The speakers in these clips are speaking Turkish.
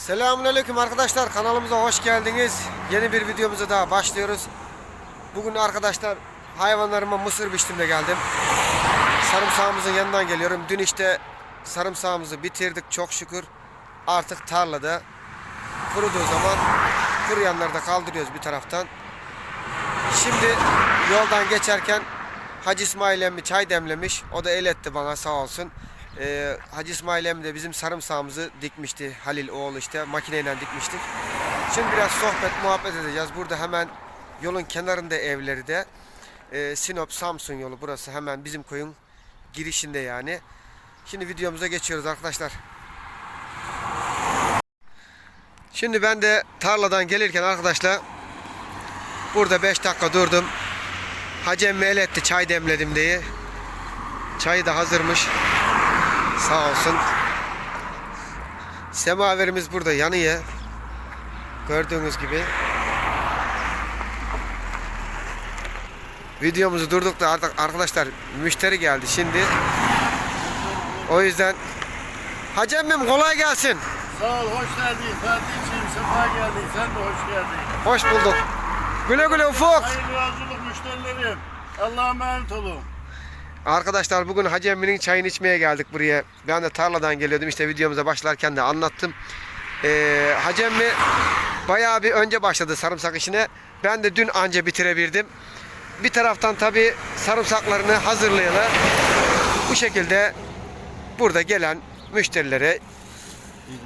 Selamünaleyküm arkadaşlar kanalımıza hoş geldiniz. Yeni bir videomuza daha başlıyoruz. Bugün arkadaşlar hayvanlarıma mısır biçtimde geldim. Sarımsağımızın yanından geliyorum. Dün işte sarımsağımızı bitirdik çok şükür. Artık tarlada kuruduğu zaman kuruyanları da kaldırıyoruz bir taraftan. Şimdi yoldan geçerken Hacı İsmail emmi çay demlemiş. O da el etti bana sağ olsun. Ee, Hacı İsmail emmi de bizim sarımsağımızı dikmişti. Halil oğlu işte makineyle dikmiştik. Şimdi biraz sohbet muhabbet edeceğiz. Burada hemen yolun kenarında evleri de. Ee, Sinop Samsun yolu burası hemen bizim koyun girişinde yani. Şimdi videomuza geçiyoruz arkadaşlar. Şimdi ben de tarladan gelirken arkadaşlar burada 5 dakika durdum. Hacı emmi el etti çay demledim diye. Çayı da hazırmış. Sağ olsun. Semaverimiz burada yanıyor. Gördüğünüz gibi. Videomuzu durduk da artık arkadaşlar müşteri geldi şimdi. O yüzden Hacı emmim kolay gelsin. Sağ ol, hoş geldin. Fatih'ciğim, sefa geldin. Sen de hoş geldin. Hoş bulduk. Güle güle ufuk. Hayırlı yolculuk müşterilerim. Allah'a emanet olun. Arkadaşlar bugün Hacı Emmi'nin çayını içmeye geldik buraya. Ben de tarladan geliyordum işte videomuza başlarken de anlattım. Ee, Hacı Emmi bayağı bir önce başladı sarımsak işine. Ben de dün anca bitirebildim. Bir taraftan tabi sarımsaklarını hazırlayalı. Bu şekilde burada gelen müşterilere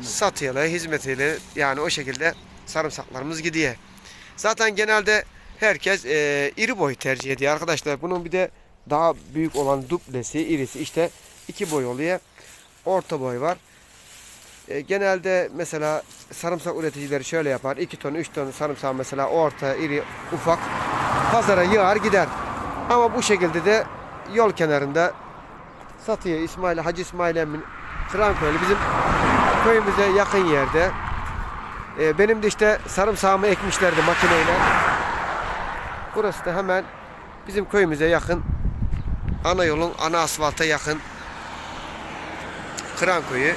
satıyalı, hizmetiyle yani o şekilde sarımsaklarımız gidiyor. Zaten genelde herkes e, iri boy tercih ediyor arkadaşlar. Bunun bir de daha büyük olan duplesi, irisi işte iki boy oluyor. Orta boy var. E, genelde mesela sarımsak üreticileri şöyle yapar. 2 ton, 3 ton sarımsak mesela orta, iri, ufak pazara yığar gider. Ama bu şekilde de yol kenarında satıyor. İsmail Hacı İsmail Emin Kıranköy'lü bizim köyümüze yakın yerde. E, benim de işte sarımsağımı ekmişlerdi makineyle. Burası da hemen bizim köyümüze yakın. Ana yolun ana asfalta yakın. Kıranköy'ü.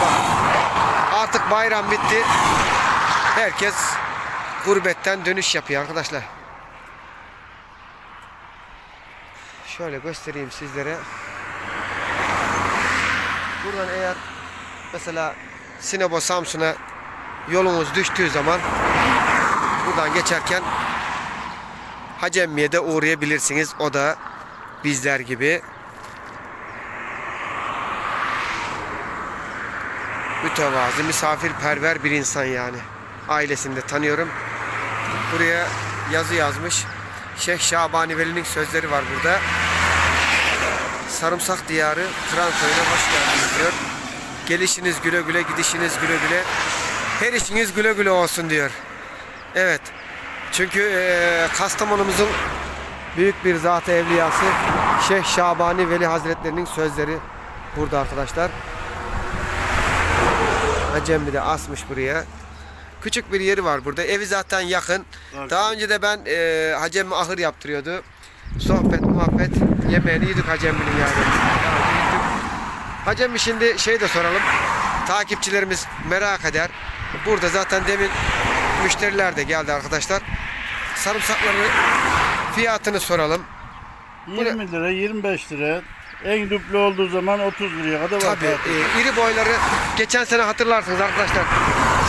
Bak, artık bayram bitti. Herkes gurbetten dönüş yapıyor arkadaşlar. Şöyle göstereyim sizlere. Buradan eğer mesela Sinop'a Samsun'a yolunuz düştüğü zaman buradan geçerken Hacı Emmi'ye de uğrayabilirsiniz. O da bizler gibi mütevazı, misafirperver bir insan yani. Ailesini de tanıyorum. Buraya yazı yazmış. Şeyh Şabani Veli'nin sözleri var burada. Sarımsak diyarı Kıranköy'üne hoş geldiniz diyor. Gelişiniz güle güle, gidişiniz güle güle. Her işiniz güle güle olsun diyor. Evet. Çünkü eee Kastamonumuzun büyük bir zat-ı evliyası Şeyh Şabani Veli Hazretlerinin sözleri burada arkadaşlar. Hacemmi de asmış buraya. Küçük bir yeri var burada. Evi zaten yakın. Evet. Daha önce de ben eee Hacemmi ahır yaptırıyordu. Sohbet, muhabbet, yemeğini yedik Hacemmi'nin yani. Hacemmi şimdi şey de soralım. Takipçilerimiz merak eder. Burada zaten demin müşteriler de geldi arkadaşlar. Sarımsakları fiyatını soralım. 20 lira, 25 lira. En duple olduğu zaman 30 liraya kadar var. Tabii e, iri boyları geçen sene hatırlarsınız arkadaşlar.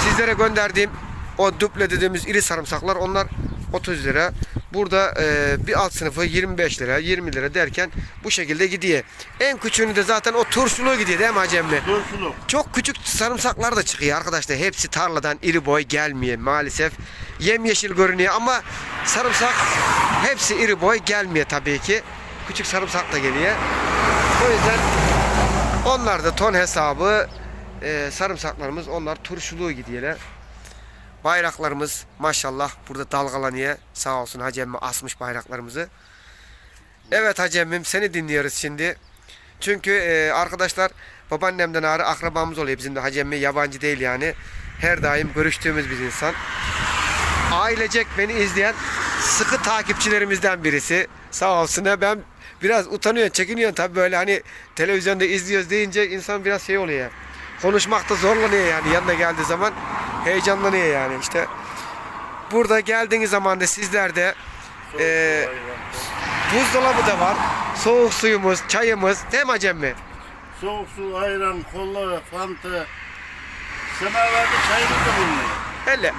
Sizlere gönderdiğim o duple dediğimiz iri sarımsaklar onlar 30 lira. Burada e, bir alt sınıfı 25 lira, 20 lira derken bu şekilde gidiyor. En küçüğünü de zaten o turşuluğu gidiyor değil mi Hacemli? Turşuluk. Çok küçük sarımsaklar da çıkıyor arkadaşlar. Hepsi tarladan iri boy gelmiyor maalesef. Yemyeşil görünüyor ama sarımsak hepsi iri boy gelmiyor tabii ki. Küçük sarımsak da geliyor. O yüzden onlar da ton hesabı e, sarımsaklarımız onlar turşuluğu gidiyorlar. Bayraklarımız maşallah burada dalgalanıyor. Sağ olsun Hacı emmi asmış bayraklarımızı. Evet Hacı emmim seni dinliyoruz şimdi. Çünkü e, arkadaşlar babaannemden ağrı akrabamız oluyor. Bizim de Hacı emmi yabancı değil yani. Her daim görüştüğümüz bir insan. Ailecek beni izleyen sıkı takipçilerimizden birisi. Sağ olsun ya ben biraz utanıyorum, çekiniyorum tabii böyle hani televizyonda izliyoruz deyince insan biraz şey oluyor. Konuşmakta zorlanıyor yani yanına geldiği zaman heyecanlanıyor yani işte. Burada geldiğiniz zaman da sizler de Soğuk ayran. buzdolabı da var. Soğuk suyumuz, çayımız. Değil mi Acem mi? Soğuk su, ayran, kola, fanta. Semaverde çayımız da bulunuyor. Hele.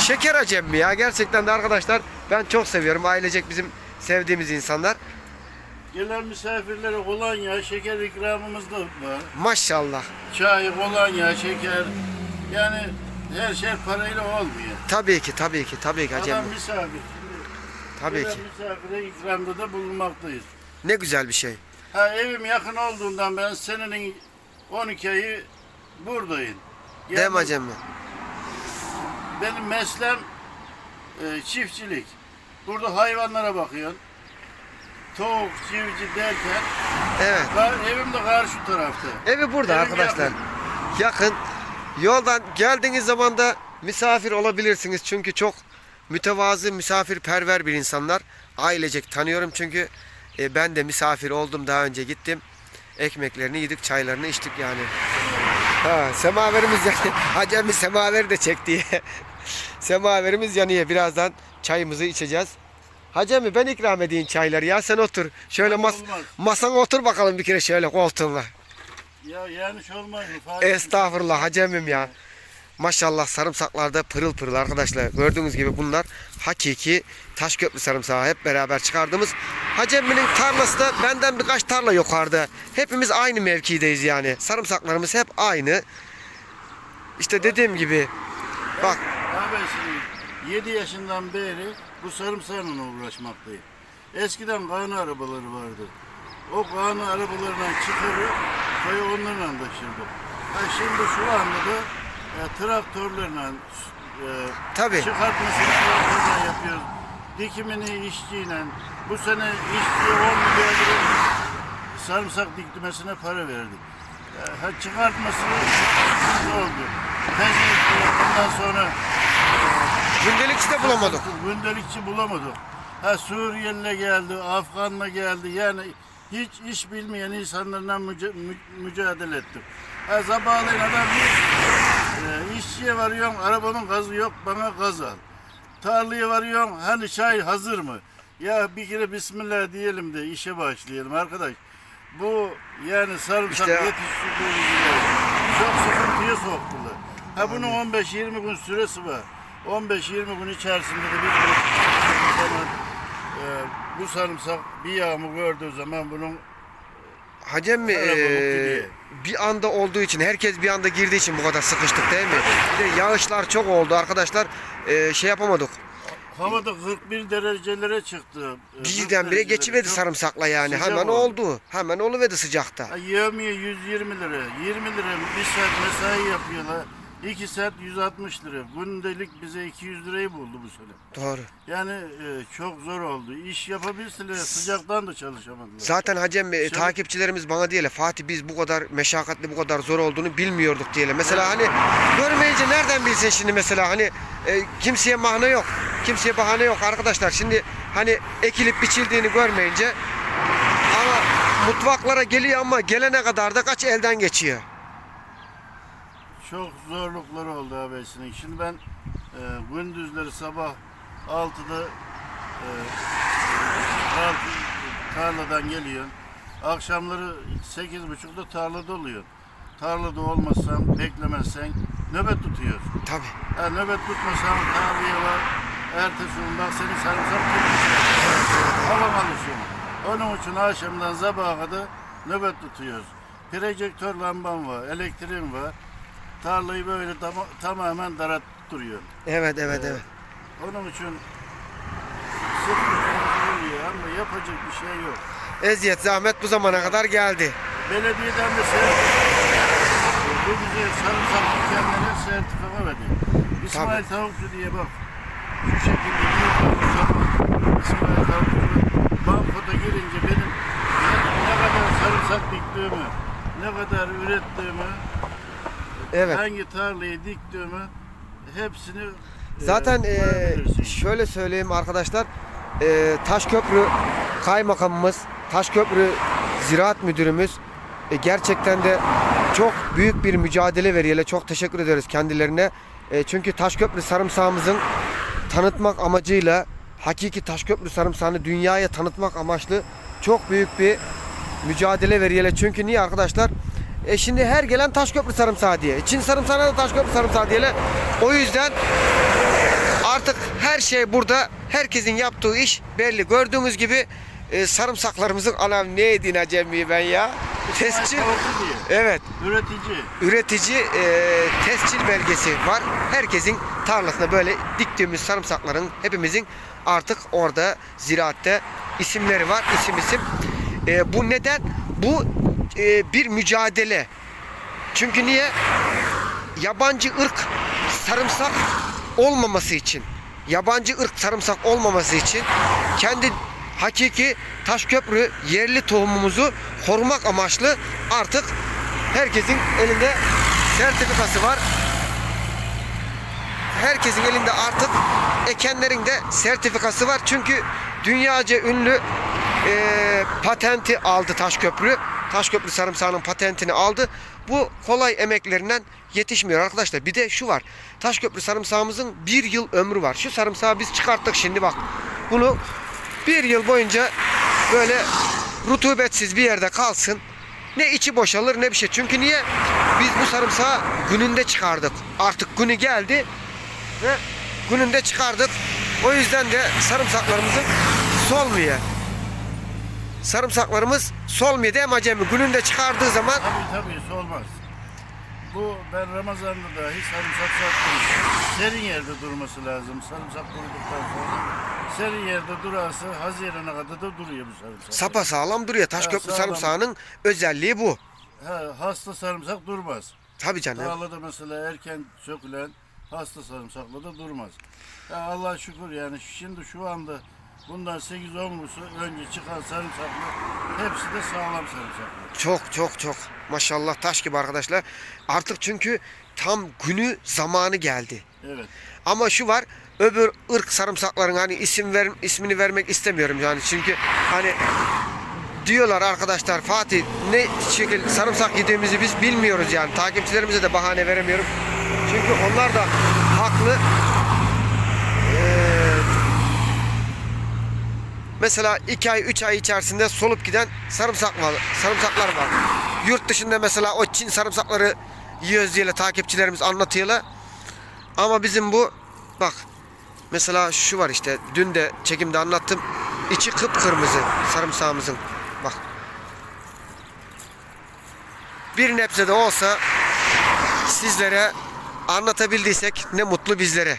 Şeker Acem mi ya? Gerçekten de arkadaşlar ben çok seviyorum. Ailecek bizim sevdiğimiz insanlar. Gelen misafirlere kolonya, şeker ikramımız da var. Maşallah. Çay, kolonya, şeker. Yani her şey parayla olmuyor. Tabii ki, tabii ki, tabii ki Acem Adam mi? misafir. Tabii Gelen ki. misafire ikramda da bulunmaktayız. Ne güzel bir şey. Ha evim yakın olduğundan ben senenin 12 ayı buradayım. Yani Değil mi Acem mi? Benim meslem e, çiftçilik. Burada hayvanlara bakıyorsun. Tavuk, civciv derken Evet. Ka- evim de karşı tarafta. Evi burada Evim arkadaşlar. Yakın. Yoldan geldiğiniz zaman da misafir olabilirsiniz. Çünkü çok mütevazı, misafirperver bir insanlar. Ailecek tanıyorum çünkü e, ben de misafir oldum daha önce gittim. Ekmeklerini yedik, çaylarını içtik yani. Ha, semaverimiz yani. Acemi semaveri de çek diye. semaverimiz yanıyor. Birazdan çayımızı içeceğiz. Hacemi ben ikram edeyim çayları ya sen otur. Şöyle mas Olmaz. masana otur bakalım bir kere şöyle koltuğuna. Ya yanlış olmaz mı? Fark. Estağfurullah hacemim ya. Maşallah sarımsaklarda pırıl pırıl arkadaşlar. Gördüğünüz gibi bunlar hakiki Taşköprü sarımsağı hep beraber çıkardığımız. Haceminin tarlası da benden birkaç tarla yukarıda. Hepimiz aynı mevkideyiz yani. Sarımsaklarımız hep aynı. İşte dediğim gibi bak Abi şimdi 7 yaşından beri bu sarımsağla uğraşmaktayım. Eskiden kanı arabaları vardı. O kanı arabalarından çıkarıp köye onlarla taşırdı. Ha şimdi şu anda da e, traktörlerle e, Tabii. çıkartmasını traktörle yapıyoruz. Dikimini işçiyle. Bu sene işçiye 10 milyar lira sarımsak dikmesine para verdik. E, ha, çıkartması ne oldu? Pezmek ondan sonra gündelikçi de bulamadık. Gündelikçi bulamadık. Ha Suriyeli'yle geldi, Afgan'la geldi. Yani hiç iş bilmeyen insanlarla müce- mü- mücadele ettik. Ha sabahleyin adam e, işçiye varıyorsun, arabamın gazı yok, bana gaz al. Tarlaya varıyorsun, hani çay hazır mı? Ya bir kere Bismillah diyelim de işe başlayalım arkadaş. Bu yani sarımsak İşte- yetiştirdiğimiz çok sıkıntıya soktular. Ha bunun 15-20 gün süresi var. 15-20 gün içerisinde de biz zaman e, bu sarımsak bir yağmur gördüğü zaman bunun Hacem mi? Diye. bir anda olduğu için herkes bir anda girdiği için bu kadar sıkıştık değil mi? Bir de yağışlar çok oldu arkadaşlar. Eee, şey yapamadık. havada 41 derecelere çıktı. E, 40 Birdenbire derecelere. geçiverdi Çok- sarımsakla yani. sıcak Hemen oldu. oldu. Hemen oluverdi sıcakta. Ha, Yevmiye 120 lira, 20 lira bir saat mesai yapıyorlar. 2 saat 160 lira. Gündelik bize 200 lirayı buldu bu sene. Doğru. Yani e, çok zor oldu. İş yapabilseler sıcaktan da çalışamadılar. Zaten Hacem Bey, Şimdi- takipçilerimiz bana diyelim Fatih biz bu kadar meşakkatli bu kadar zor olduğunu bilmiyorduk diyelim. Mesela hani görmeyince nereden bilsin şimdi mesela hani e, kimseye mahne yok. Kimseye bahane yok arkadaşlar. Şimdi hani ekilip biçildiğini görmeyince ama mutfaklara geliyor ama gelene kadar da kaç elden geçiyor. Çok zorluklar oldu abisinin. Şimdi ben e, gündüzleri sabah 6'da e, tarladan geliyorum. Akşamları 8.30'da tarlada oluyor. Tarlada olmazsan, beklemezsen nöbet tutuyor. Tabii. Ha, nöbet tutmasan tarlaya var. Ertesi gün bak seni sarımsak. Alamalısın. Onun için akşamdan sabaha kadar nöbet tutuyoruz. Projektör lambam var, elektriğim var. Tarlayı böyle tama- tamamen darattırıyor. Evet evet evet. Onun için oluyor ama yapacak bir şey yok. Eziyet zahmet bu zamana kadar geldi. Belediyeden de sertifika, bu bize sarımsak dükkanlara sertifika verdi. İsmail Tavukçu diye bak. Şu şekilde bir İsmail Tavukçu bankoda girince benim ne kadar sarımsak diktiğimi, ne kadar ürettiğimi, Evet. hangi tarlayı diktiğimi hepsini e, Zaten e, şöyle söyleyeyim arkadaşlar. E, Taşköprü Kaymakamımız, Taşköprü Ziraat Müdürümüz E, gerçekten de çok büyük bir mücadele veriyorlar. Çok teşekkür ediyoruz kendilerine. E, çünkü Taşköprü sarımsağımızın tanıtmak amacıyla hakiki Taşköprü sarımsağını dünyaya tanıtmak amaçlı çok büyük bir mücadele veriyorlar. Çünkü niye arkadaşlar? E şimdi her gelen Taşköprü sarımsağı diye. Çin sarımsağına da Taşköprü sarımsağı diye. O yüzden artık her şey burada. Herkesin yaptığı iş belli. Gördüğünüz gibi e, sarımsaklarımızın anam ne yediğini acemi ben ya. Tescil. Evet. Üretici. Üretici e, tescil belgesi var. Herkesin tarlasında böyle diktiğimiz sarımsakların hepimizin artık orada ziraatte isimleri var. isim isim. E, bu neden? Bu e, bir mücadele. Çünkü niye? Yabancı ırk sarımsak olmaması için, yabancı ırk sarımsak olmaması için kendi hakiki Taşköprü yerli tohumumuzu korumak amaçlı artık herkesin elinde sertifikası var. Herkesin elinde artık ekenlerin de sertifikası var. Çünkü dünyaca ünlü eee, patenti aldı Taşköprü. Taşköprü sarımsağının patentini aldı. Bu kolay emeklerinden yetişmiyor arkadaşlar. Bir de şu var. Taşköprü sarımsağımızın bir yıl ömrü var. Şu sarımsağı biz çıkarttık şimdi bak. Bunu bir yıl boyunca böyle rutubetsiz bir yerde kalsın. Ne içi boşalır ne bir şey. Çünkü niye? Biz bu sarımsağı gününde çıkardık. Artık günü geldi ve gününde çıkardık. O yüzden de sarımsaklarımızın solmuyor. Sarımsaklarımız solmuyor değil mi acemi? Gününde çıkardığı zaman Tabii tabii solmaz. Bu ben Ramazan'da dahi sarımsak sattım. Serin yerde durması lazım. Sarımsak kuruduktan sonra serin yerde durası Haziran'a kadar da duruyor bu sarımsak. sapa sağlam duruyor. Taşköprü sağlam. sarımsağının özelliği bu. Ha, hasta sarımsak durmaz. Tabii canım. Dağlıda mesela erken sökülen hasta sarımsakla da durmaz. Ya Allah şükür yani şimdi şu anda bundan 8-10 yıl önce çıkan sarımsaklar hepsi de sağlam sarımsaklar. Çok çok çok. Maşallah taş gibi arkadaşlar. Artık çünkü tam günü zamanı geldi. Evet. Ama şu var öbür ırk sarımsakların hani isim ver, ismini vermek istemiyorum yani çünkü hani diyorlar arkadaşlar Fatih ne şekil sarımsak yediğimizi biz bilmiyoruz yani takipçilerimize de bahane veremiyorum. Çünkü onlar da haklı. Mesela 2 ay 3 ay içerisinde solup giden sarımsak var, sarımsaklar var. Yurt dışında mesela o Çin sarımsakları yiyoruz diye takipçilerimiz anlatıyorlar. Ama bizim bu bak mesela şu var işte dün de çekimde anlattım. İçi kıpkırmızı sarımsağımızın. Bak. Bir nebze de olsa sizlere anlatabildiysek ne mutlu bizlere.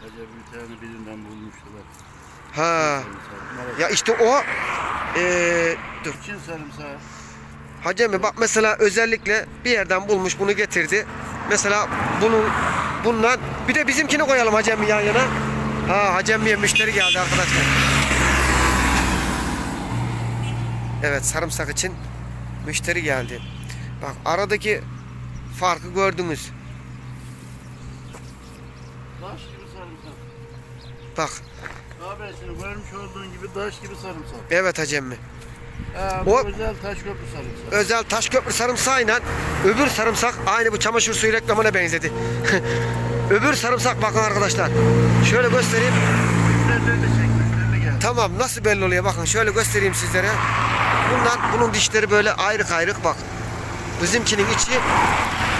Acaba bir tane birinden bulmuştular. Ha. Ya işte o eee dur. Çin sarımsağı. Hacemi bak mesela özellikle bir yerden bulmuş bunu getirdi. Mesela bunun bundan bir de bizimkini koyalım Hacemi yan yana. Ha Hacemi'ye müşteri geldi arkadaşlar. Evet sarımsak için müşteri geldi. Bak aradaki farkı gördünüz. Daş sarımsak. Bak Abesini görmüş olduğun gibi daş gibi sarımsak. evet Hacemi. Ha, bu O- özel taş köprü sarımsak. Özel Taşköprü sarımsağıyla öbür sarımsak aynı bu çamaşır suyu reklamına benzedi. öbür sarımsak bakın arkadaşlar. Şöyle göstereyim. Müşterileri de çek, müşterileri geldi. Tamam nasıl belli oluyor bakın şöyle göstereyim sizlere. Bundan bunun dişleri böyle ayrık ayrık bak. Bizimkinin içi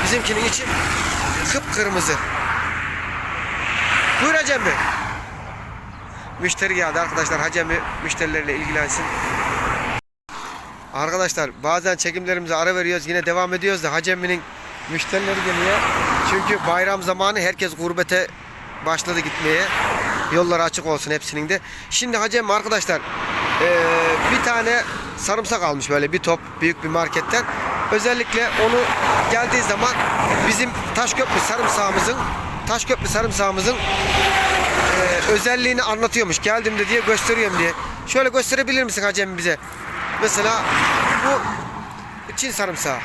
bizimkinin içi kıpkırmızı. Buyur Hacem Bey. Müşteri geldi arkadaşlar. Hacem Bey müşterilerle ilgilensin. Arkadaşlar bazen çekimlerimize ara veriyoruz yine devam ediyoruz da Hacemi'nin müşterileri geliyor. Çünkü bayram zamanı herkes gurbete başladı gitmeye. Yolları açık olsun hepsinin de. Şimdi Hacem arkadaşlar eee, bir tane sarımsak almış böyle bir top büyük bir marketten. Özellikle onu geldiği zaman bizim Taşköprü sarımsağımızın Taşköprü sarımsağımızın eee, özelliğini anlatıyormuş. Geldim de diye gösteriyorum diye. Şöyle gösterebilir misin Hacem bize? Mesela bu Çin sarımsağı.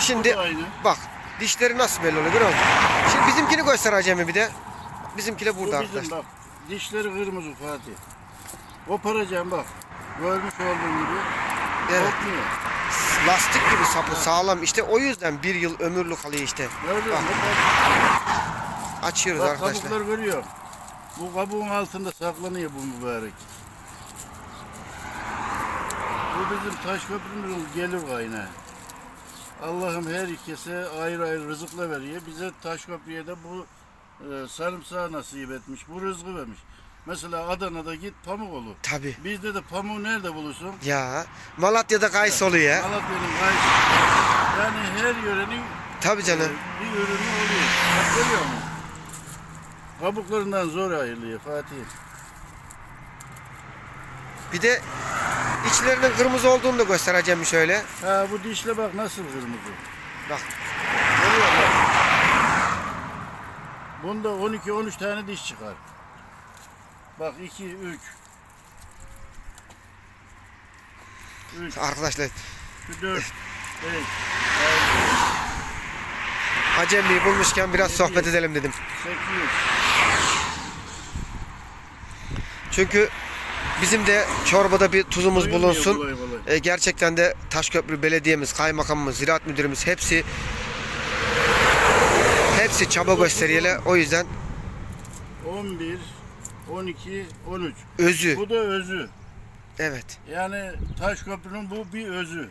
Şimdi Bu bak dişleri nasıl belli oluyor görüyor musun? Şimdi bizimkini göster Hacemi bir de. Bizimki de Bu burada bizim arkadaşlar. bak. Dişleri kırmızı Fatih. Koparacağım bak. Görmüş olduğun gibi. Evet. Kopmuyor. lastik gibi sapı sağlam. İşte o yüzden bir yıl ömürlü kalıyor işte. Gördün mü? Bak, açıyoruz bak arkadaşlar. kabuklar görüyor. Bu kabuğun altında saklanıyor bu mübarek. Bu bizim taş köprümüzün gelir kaynağı. Allah'ım her ikisi ayrı ayrı rızıkla veriyor. Bize taş köprüye de bu e, sarımsağı nasip etmiş. Bu rızkı vermiş. Mesela Adana'da git pamuk olur. Tabi. Bizde de pamuğu nerede bulursun? Ya Malatya'da kayısı oluyor. Malatya'nın kayısı. Yani her yörenin Tabi canım. e, bir ürünü oluyor. Bak görüyor musun? Kabuklarından zor ayrılıyor Fatih. Bir de içlerinin kırmızı olduğunu da göstereceğim şöyle. Ha bu dişle bak nasıl kırmızı. Bak. Görüyor musun? Bunda 12-13 tane diş çıkar. Bak 2, 3. 3, Arkadaşlar 4, 5, Acemi'yi bulmuşken biraz sohbet edelim dedim. 8, Çünkü bizim de çorbada bir tuzumuz bulunsun. E, gerçekten de Taşköprü Belediye'miz, kaymakamımız, ziraat müdürümüz hepsi hepsi çaba gösteriyorlar. O yüzden 11, 12, 13. özü. Bu da özü. Evet. Yani Taşköprü'nün bu bir özü.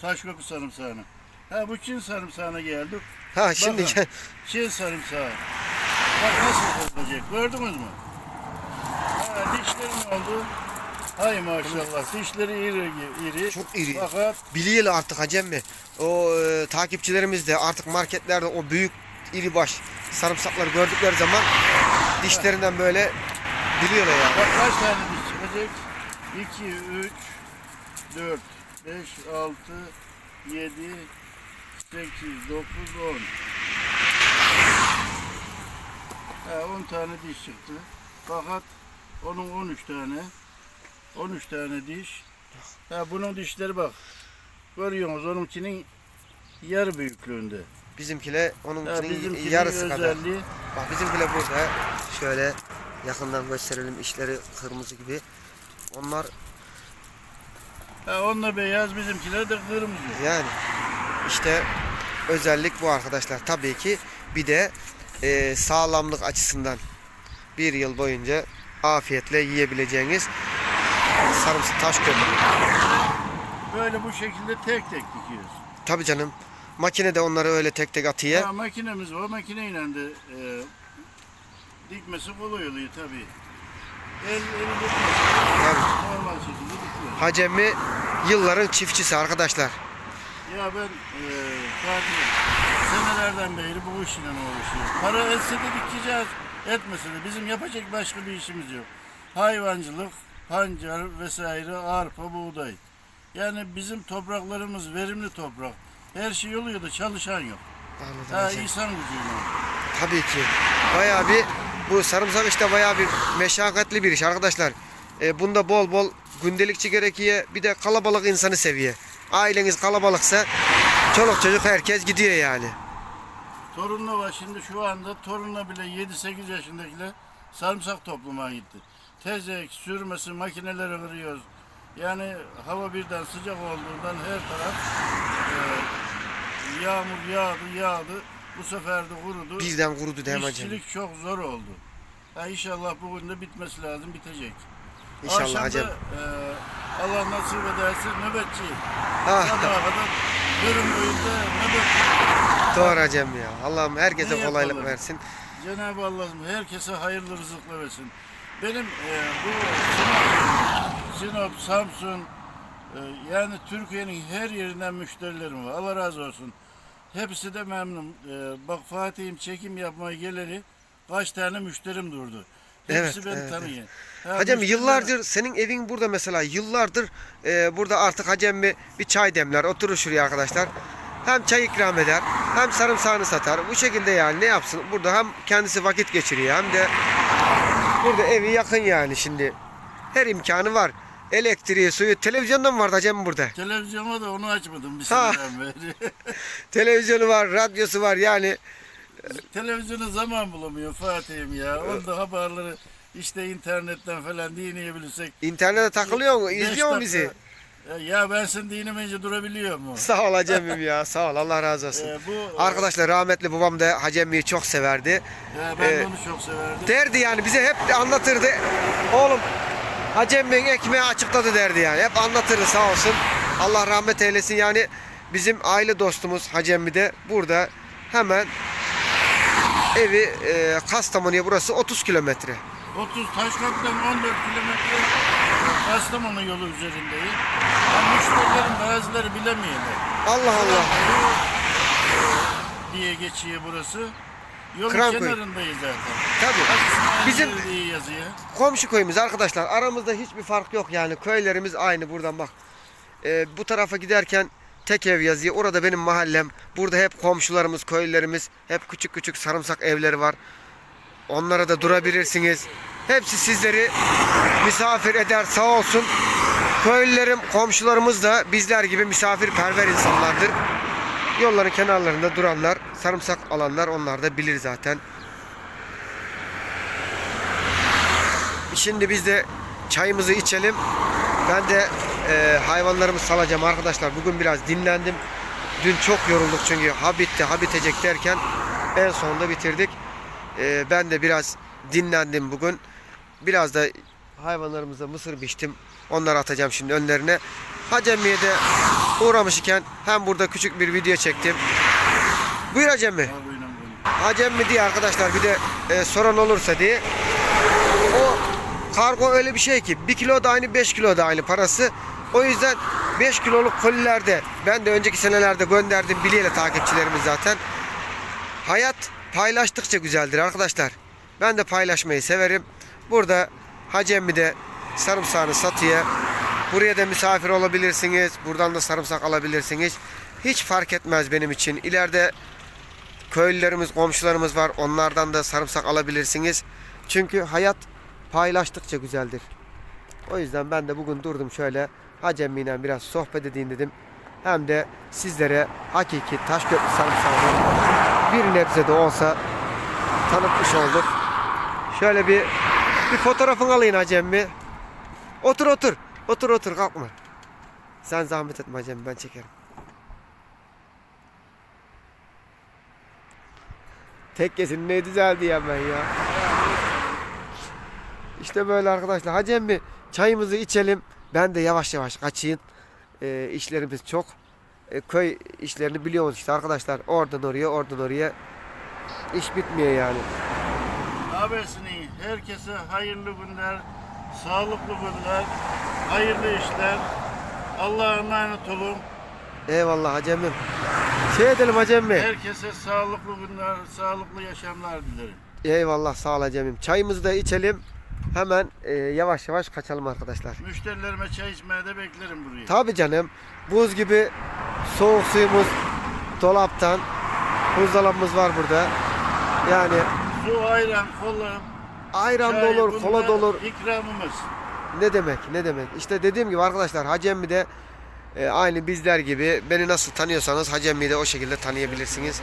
Taşköprü sarımsağını. Ha bu Çin sarımsağına geldik. Ha şimdi Bakın. Çin sarımsağı. Bak nasıl olacak gördünüz mü? Ha dişleri ne oldu? Hay maşallah dişleri iri iri. Çok iri. Fakat biliyorlar artık Hacem mi? O e, takipçilerimiz de artık marketlerde o büyük iri baş sarımsakları gördükleri zaman dişlerinden böyle biliyorlar yani. bak kaç tane diş çıkacak? 2, 3, 4, 5, 6, 7, 8, 9, 10. Ha, 10 tane diş çıktı. Fakat onun 13 tane 13 tane diş. Ha, bunun dişleri bak. Görüyorsunuz onunkinin yarı büyüklüğünde. Bizimkiler onun Ha, bizimkinin yarısı kadar. özelliği Bak bizimkiler burada. Şöyle yakından gösterelim işleri kırmızı gibi. Onlar ha, onunla beyaz bizimkiler de kırmızı. yani işte özellik bu arkadaşlar. Tabii ki bir de e, sağlamlık açısından bir yıl boyunca afiyetle yiyebileceğiniz sarımsak taş köprü. Böyle bu şekilde tek tek dikiyoruz. Tabii canım. Makine de onları öyle tek tek atıyor. Ha, makinemiz var. Makineyle de e, dikmesi kolay oluyor tabii. El, eli dikmesi normal şekilde dikiyor. Hacemi yılların çiftçisi arkadaşlar. Ya ben e, senelerden beri bu işle uğraşıyorum. Para etse de dikeceğiz, etmese de bizim yapacak başka bir işimiz yok. Hayvancılık, pancar vesaire, arpa, buğday. Yani bizim topraklarımız verimli toprak. Her şey oluyor da çalışan yok. Anladım Ha, hocam. insan gücüyle. Tabii ki. Bayağı bir bu sarımsak işte bayağı bir meşakkatli bir iş arkadaşlar. E, bunda bol bol gündelikçi gerekiyor. Bir de kalabalık insanı seviyor. Aileniz kalabalıksa çoluk çocuk herkes gidiyor yani. Torunla var şimdi şu anda torunla bile 7-8 yaşındakiler sarımsak toplamaya gitti. Tezek, sürmesi, makineleri kırıyoruz. Yani hava birden sıcak olduğundan her taraf e, yağmur yağdı yağdı. Bu sefer de kurudu. Birden kurudu değil mi? İşçilik çok zor oldu. Ha inşallah bugün de bitmesi lazım bitecek. İnşallah Akşam hacım. da, e, Allah nasip ederse nöbetçi. Ah, Sabaha kadar bölüm boyunca nöbet doğru hacım ya. Allah'ım herkese Ne kolaylık yapalım? versin. Cenab-ı Allah'ım herkese hayırlı rızıklar versin. Benim e, bu Sinop, Sinop, Samsun e, yani Türkiye'nin her yerinden müşterilerim var. Allah razı olsun. Hepsi de memnun. E, bak Fatih'im çekim yapmaya geleli kaç tane müşterim durdu. Hepsi Evet, beni evet, tanıyor. Ha, Hacem müşteriler- yıllardır senin evin burada mesela yıllardır e, burada artık Hacem bir, bir çay demler oturur şuraya arkadaşlar. Hem çay ikram eder hem sarımsağını satar. Bu şekilde yani ne yapsın? Burada hem kendisi vakit geçiriyor hem de burada evi yakın yani şimdi. Her imkanı var. Elektriği, suyu, televizyonda mı vardı Hacem burada? Televizyona da onu açmadım bir Ha. seneden beri. Televizyonu var, radyosu var yani. Televizyona zaman bulamıyor Fatih'im ya. Onda haberleri işte internetten falan dinleyebilirsek İnternete takılıyor mu? Beş İzliyor mu dakika- bizi? E, Ya ben senin dinimence durabiliyor mu? Sağ ol Hacem'im ya. Sağ ol. Allah razı olsun. E, bu Arkadaşlar rahmetli babam da Hacemmi'yi çok severdi. e, ben e, de onu çok severdim. Derdi yani bize hep anlatırdı. Oğlum Hacemmi'nin ekmeği açıkladı derdi yani. Hep anlatırdı sağ olsun. Allah rahmet eylesin yani bizim aile dostumuz Hacemmi de burada hemen evi e, Kastamonu'ya burası 30 kilometre. 30 Taşköprü'den 14 kilometre Kastamonu yolu üzerindeyim. Ben müşterilerin bazıları bilemeyenler. Allah Allah. diye geçiyor burası. Yolun Krankoy. kenarındayız zaten. Tabii. Bizim Bizim diye yazıyor. komşu köyümüz arkadaşlar. Aramızda hiçbir fark yok yani. Köylerimiz aynı buradan bak. Ee, bu tarafa giderken tek ev yazıyor. Orada benim mahallem. Burada hep komşularımız, köylülerimiz. Hep küçük küçük sarımsak evleri var. Onlara da durabilirsiniz. Hepsi sizleri misafir eder sağ olsun. Köylülerim, komşularımız da bizler gibi misafirperver insanlardır. Yolların kenarlarında duranlar, sarımsak alanlar onlar da bilir zaten. Şimdi biz de çayımızı içelim. Ben de e, hayvanlarımı salacağım arkadaşlar. Bugün biraz dinlendim. Dün çok yorulduk çünkü ha bitti ha bitecek derken en sonunda bitirdik. E, ben de biraz dinlendim bugün. Biraz da hayvanlarımıza mısır biçtim. Onları atacağım şimdi önlerine. Hacemmi'ye de uğramış iken hem burada küçük bir video çektim. Buyur Hacemmi. Al buyurun, buyurun. Hacem mi diye arkadaşlar bir de e, soran olursa diye. O kargo öyle bir şey ki 1 kilo da aynı 5 kilo da aynı parası. O yüzden 5 kiloluk kolilerde ben de önceki senelerde gönderdim biliyle takipçilerimiz zaten. Hayat paylaştıkça güzeldir arkadaşlar. Ben de paylaşmayı severim. Burada Hacemmi de sarımsağını satıyor. Buraya da misafir olabilirsiniz. Buradan da sarımsak alabilirsiniz. Hiç fark etmez benim için. İleride köylülerimiz, komşularımız var. Onlardan da sarımsak alabilirsiniz. Çünkü hayat paylaştıkça güzeldir. O yüzden ben de bugün durdum şöyle Hacemmi'yle biraz sohbet edeyim dedim. Hem de sizlere hakiki Taşköprü sarımsağını bir nebze de olsa tanıtmış olduk. Şöyle bir bir fotoğrafını alayım Hacemmi. Otur otur. Otur otur kalkma. Sen zahmet etme Hacemmi ben çekerim. Tekkesini ne güzel diyem ben ya. İşte böyle arkadaşlar. Hacı emmi çayımızı içelim. Ben de yavaş yavaş kaçayım. Ee, işlerimiz çok. Ee, köy işlerini biliyoruz işte arkadaşlar. Oradan oraya, oradan oraya. İş bitmiyor yani. Abesini herkese hayırlı günler, sağlıklı günler, hayırlı işler. Allah'a emanet olun. Eyvallah Hacı emmim. Şey edelim Hacı emmi. Herkese sağlıklı günler, sağlıklı yaşamlar dilerim. Eyvallah sağ ol Hacı emmim. Çayımızı da içelim. Hemen e, yavaş yavaş kaçalım arkadaşlar. Müşterilerime çay içmeye de beklerim buraya. Tabii canım. Buz gibi soğuk suyumuz dolaptan. Buzdolabımız var burada. Yani Su, ayran, kola, ayran da olur, kola da olur. ikramımız. Ne demek, ne demek. İşte dediğim gibi arkadaşlar Hacı emmi de e, aynı bizler gibi beni nasıl tanıyorsanız Hacı emmiyi de o şekilde tanıyabilirsiniz.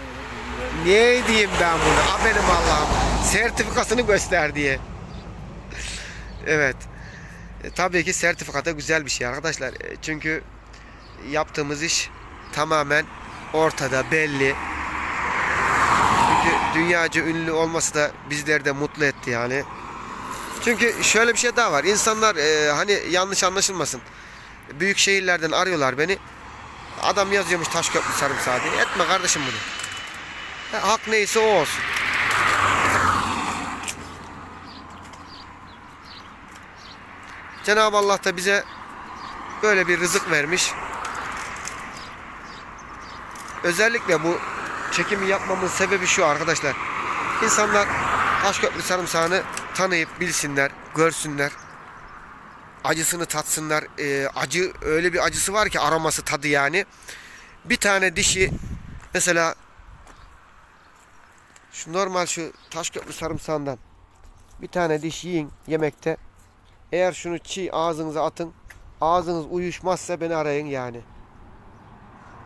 Niye diyeyim ben bunu? A benim Allah'ım. Sertifikasını göster diye. evet. E, tabii ki sertifika güzel bir şey arkadaşlar. E, çünkü yaptığımız iş tamamen ortada, belli. Dünyaca ünlü olması da bizleri de mutlu etti yani. Çünkü şöyle bir şey daha var. İnsanlar e, hani yanlış anlaşılmasın. Büyük şehirlerden arıyorlar beni. Adam yazıyormuş Taşköprü sarımsağı diye. Etme kardeşim bunu. Ha, hak neyse o olsun. Cenab-ı Allah da bize böyle bir rızık vermiş. Özellikle bu çekimi yapmamın sebebi şu arkadaşlar. İnsanlar Taşköprü sarımsağını tanıyıp bilsinler, görsünler. Acısını tatsınlar. Ee, acı öyle bir acısı var ki aroması tadı yani. Bir tane dişi mesela şu normal şu Taşköprü sarımsağından bir tane diş yiyin yemekte. Eğer şunu çiğ ağzınıza atın. Ağzınız uyuşmazsa beni arayın yani.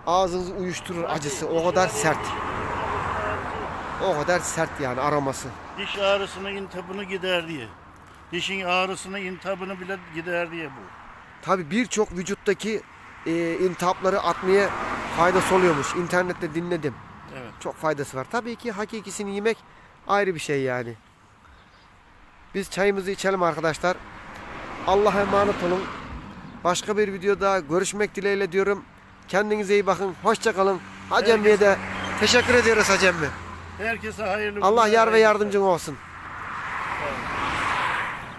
Ağzınızı uyuşturur acısı. O kadar sert. O kadar sert yani aroması. Diş ağrısını, intabını gider diye. Dişin ağrısını, intabını bile gider diye bu. tabi birçok vücuttaki e, iltihapları atmaya faydası oluyormuş. İnternette dinledim. Evet. Çok faydası var. Tabii ki hakikisini yemek ayrı bir şey yani. Biz çayımızı içelim arkadaşlar. Allah'a emanet olun. Başka bir videoda görüşmek dileğiyle diyorum. Kendinize iyi bakın. Hoşça kalın. Hacemmi'ye de teşekkür ediyoruz Hacemmi. Herkese hayırlı Allah yar ve yardımcın olsun.